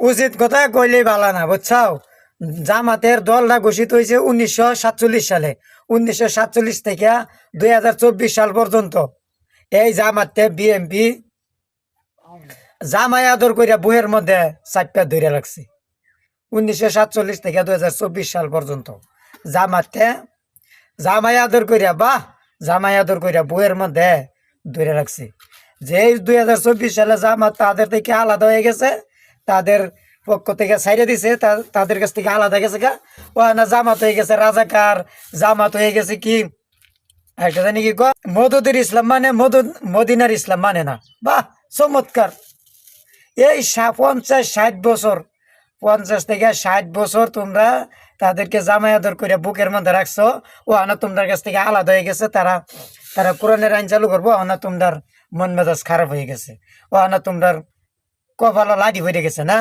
উচিত কথা কইলেই ভালো না, বুঝছাও? জামাতের দলটা ঘোষিত হয়েছে উনিশশো সাতচল্লিশ সালে। উনিশশো সাতচল্লিশ থেকে দুই হাজার চব্বিশ সাল পর্যন্ত। এই জামাতে বিএমপি জামাই আদর করিয়া বইয়ের মধ্যে চারটা ধরে রাখছে। উনিশশো সাতচল্লিশ থেকে দুই সাল পর্যন্ত। জামাতে জামাই আদর করিয়া বাহ! জামাই আদর করিয়া বইয়ের মধ্যে ধরে রাখছে। যে দুই হাজার চব্বিশ সালে জামাত তাদের থেকে আলাদা হয়ে গেছে তাদের পক্ষ থেকে ছাইড়ে দিছে তাদের কাছ থেকে আলাদা গেছে গা। ও না, জামাত হয়ে গেছে, রাজাকার জামাত হয়ে গেছে কি? একটা জানি কি মদুদের ইসলাম মানে মদু মদিনার ইসলাম মানে না। বাহ, চমৎকার। এই পঞ্চাশ, ষাট বছর, পঞ্চাশ থেকে ষাট বছর তোমরা তাদেরকে জামাই আদর করে বুকের মধ্যে রাখছো। ও আনা তোমার কাছ থেকে আলাদা হয়ে গেছে, তারা তারা কোরআনের আইন চালু করব আনা তোমার মন মেজাজ খারাপ হয়ে গেছে। ও আনা তোমার কপালা লাডি হয়ে গেছে না?